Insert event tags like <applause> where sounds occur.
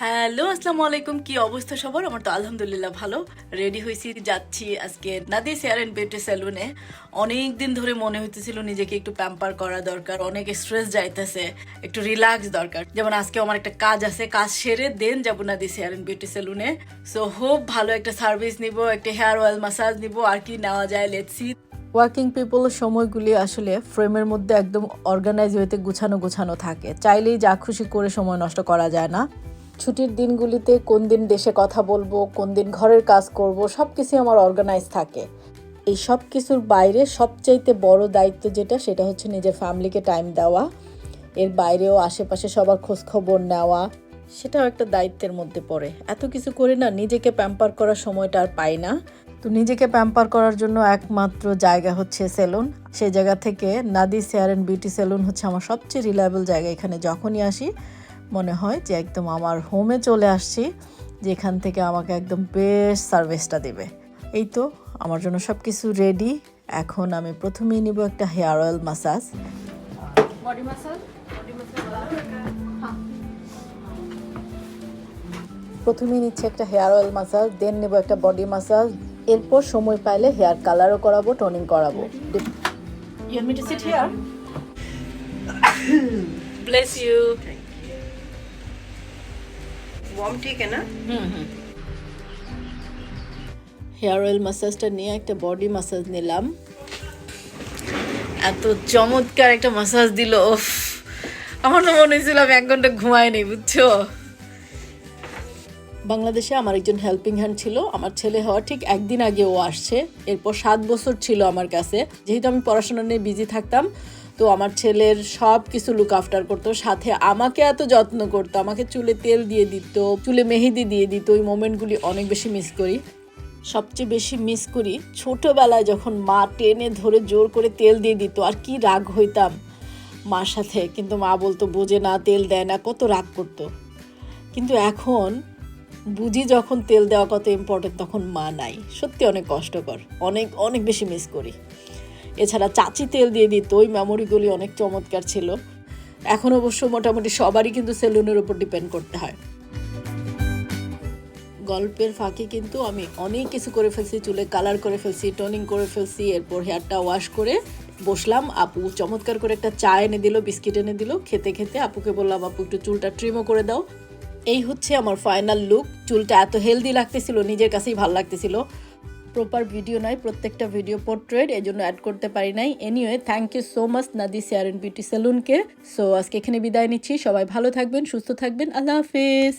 Hello, আসসালামু আলাইকুম। কি অবস্থা সবার? আমার তো আলহামদুলিল্লাহ ভালো। রেডি হয়েছি, যাচ্ছি আজকে নাদি সেয়ার এন্ড বিউটি সেলুনে অনেক দিন ধরে মনে হইতেছিল নিজেকে একটু প্যাম্পার করা দরকার, অনেক স্ট্রেস যাইতেছে, একটু রিল্যাক্স দরকার। যেমন আজকে আমার একটা কাজ আছে, কাজ সেরে দেন যাব নাদি সেয়ার এন্ড বিউটি সেলুনে সো হোপ ভালো একটা সার্ভিস নিব, একটা হেয়ার অয়েল মাসাজ নিব, আর কি নেওয়া যায় লেটসি ওয়ার্কিং পিপলের সময়গুলি আসলে ফ্রেমের মধ্যে একদম অর্গানাইজ হইতে গুছানো গুছানো থাকে। চাইলেই যা খুশি করে সময় নষ্ট করা যায় না। ছুটির দিনগুলিতে কোন দিন দেশে কথা বলব, কোন দিন ঘরের কাজ করব সব কিছু আমার অর্গানাইজ থাকে। এই সব কিছুর বাইরে সবচাইতে বড় দায়িত্ব যেটা, সেটা হচ্ছে নিজের ফ্যামিলিকে টাইম দেওয়া, এর বাইরেও আশেপাশে সবার খোঁজখবর নেওয়া, সেটাও একটা দায়িত্বের মধ্যে পড়ে। এত কিছু করে না, নিজেকে প্যাম্পার করার সময়টা আর পাই না। তো নিজেকে প্যাম্পার করার জন্য একমাত্র জায়গা হচ্ছে সেলুন সেই জায়গা থেকে Nadi hair and beauty salon হচ্ছে আমার সবচেয়ে রিলায়েবল জায়গা। এখানে যখনই আসি মনে হয় যে একদম আমার হোমে চলে আসছি যেখান থেকে আমাকে একদম বেস্ট সার্ভিসটা দেবে। এই তো আমার জন্য সব কিছু রেডি এখন আমি প্রথমেই নিব একটা হেয়ার অয়েল মাসাজ বডি প্রথমেই নিচ্ছে একটা হেয়ার অয়েল মাসাজ দেন নেব একটা বডি মাসাজ এরপর সময় পাইলে হেয়ার কালারও করাবো টোনিং করাবো। You want. <coughs> वार्म ठीक है ना হেয়ার অয়েল মাসাজটা নিয়ে একটা বডি মাসাজ নিলাম এত চমৎকার একটা মাসাজ দিল উফ আমার তো মনে হয়েছিল আমি এক ঘন্টা ঘুমাইনি বুঝছো বাংলাদেশে আমার একজন হেল্পিং হ্যান্ড ছিল। আমার ছেলে হওয়ার ঠিক একদিন আগে ও আসছে। এরপর সাত বছর ছিল আমার কাছে। যেহেতু আমি পড়াশোনা নিয়ে বিজি থাকতাম, তো আমার ছেলের সব কিছু লুক আফটার করতো। সাথে আমাকে এত যত্ন করতো। আমাকে চুলে তেল দিয়ে দিত, চুলে মেহেদি দিয়ে দিত। ওই মোমেন্টগুলি অনেক বেশি মিস করি। সবচেয়ে বেশি মিস করি ছোটোবেলায় যখন মা টেনে ধরে জোর করে তেল দিয়ে দিত। আর কি রাগ হইতাম মার সাথে। কিন্তু মা বলতো, বোঝে না, তেল দেয় না। কত রাগ করতো। কিন্তু এখন বুঝি যখন তেল দেওয়া কত ইম্পর্টেন্ট তখন মা নাই। সত্যি অনেক কষ্টকর। অনেক অনেক বেশি মিস করি। এছাড়া চাচি তেল দিয়ে দিত, ওই মেমোরিগুলি অনেক চমৎকার ছিল। এখন অবশ্য মোটামুটি সবারই কিন্তু সেলুনের উপর ডিপেন্ড করতে হয়। গল্পের ফাঁকে কিন্তু আমি অনেক কিছু করে ফেলছি, চুলে কালার করে ফেলছি টোনিং করে ফেলছি, এরপর হেয়ারটা ওয়াশ করে বসলাম। আপু চমৎকার করে একটা চা এনে দিল, বিস্কিট এনে দিল। খেতে খেতে আপুকে বললাম, আপু, একটু চুলটা ট্রিমও করে দাও। এই হচ্ছে আমার ফাইনাল লুক চুলটা এত হেলদি লাগতেছিল, নিজের কাছেই ভালো লাগতেছিল। প্রপার ভিডিও নয়, প্রত্যেকটা ভিডিও পোর্ট্রেট এই জন্য অ্যাড করতে পারি নাই। Anyway thank you so much Nadi and beauty সেলুনকে so আজকে এখানে বিদায় নিচ্ছি। সবাই ভালো থাকবেন, সুস্থ থাকবেন। আল্লাহ হাফিজ।